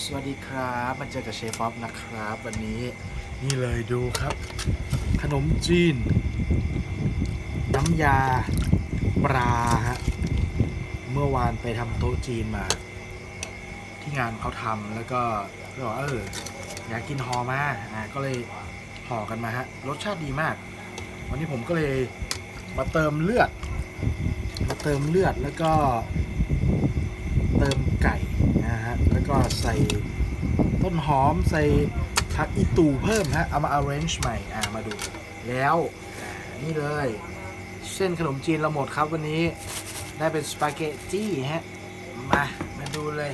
สวัสดีครับมาเจอกับเชฟฟอฟนะครับ วันนี้นี่เลยดูครับ ขนมจีน น้ำยาปลาฮะเมื่อวานไปทำโต๊ะจีนมา ที่งานเขาทำแล้วก็ก็บอกเอออยากกินห่อมาอ่าก็เลยห่อกันมาฮะรสชาติดีมาก วันนี้ผมก็เลยมาเติมเลือดมาเติมเลือดแล้วก็ เติมไก่นะฮะ แล้ว ก็ใส่ต้นหอมใส่ผักอีตูเพิ่มฮะ เอามา arrange ใหม่ อ่า มาดู แล้วนี่เลย เส้นขนมจีนเราหมดครับวันนี้ ได้เป็นสปาเกตตี้ฮะ มา มาดูเลย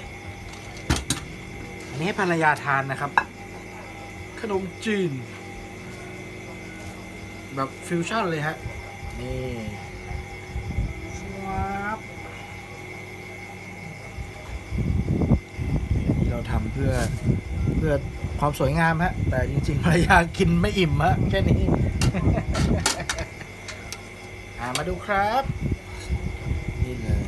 อันนี้ให้ภรรยาทานนะครับ ขนมจีน แบบฟิวชั่นเลยฮะ นี่ว้าบ ที่เราทำเพื่อเพื่อความสวยงามฮะ แต่จริงๆภรรยากินไม่อิ่มฮะแค่นี้อ่ามาดูครับ นี่เลย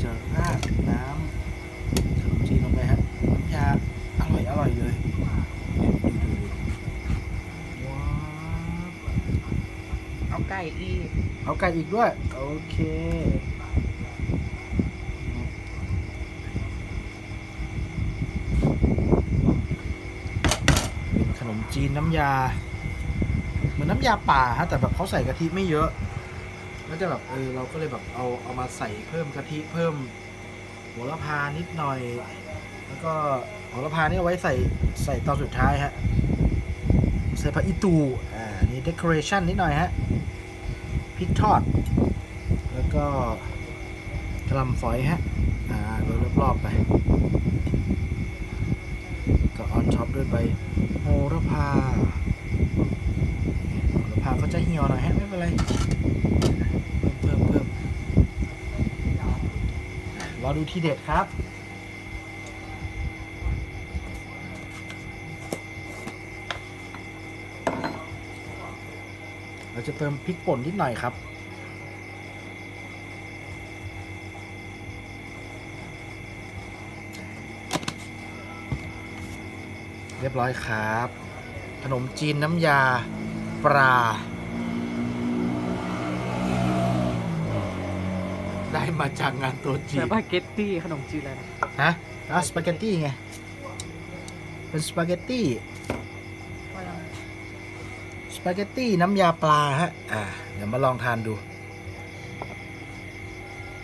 จะราดน้ำขนมจีนลงไปฮะน้ำยาอร่อยอร่อยเลยดูดูดูว้าวเอาไก่อีก เอาไก่อีกด้วย โอเค เป็นขนม จีนน้ำยา เหมือนน้ำยาป่าฮะแต่แบบเขาใส่กะทิไม่เยอะแล้วจะแบบเออเราก็เลยแบบเอาเอามาใส่เพิ่มกะทิเพิ่มโหระพานิดหน่อย แล้วก็โหระพานี่เอาไว้ใส่ใส่ตอนสุดท้ายฮะใส่ผักอีตูอ่านี่เด o อเรชันนิดหน่อยฮะพริกทอด แล้วก็กระลำฝอยฮะอ่าโรยรอบๆไป ก็ออนท็อปด้วยใบ ระพาโหระพาก็จะเหี่ยวหน่อยฮะไม่เป็นไรเพิ่มเพิ่มเพิ่มรอดูที่เด็ดครับเราจะเติมพริกป่นนิดหน่อยครับ เรียบร้อยครับ ขนมจีนน้ำยาปลา ได้มาจากงานโตัวจีสนปาเกตตี้ขนมจีนเลยนะฮะอะสปาเกตตี้ไง เป็นสปาเกตตี้ สปาเกตตี้น้ำยาปลาฮะ อ่า เดี๋ยวมาลองทานดู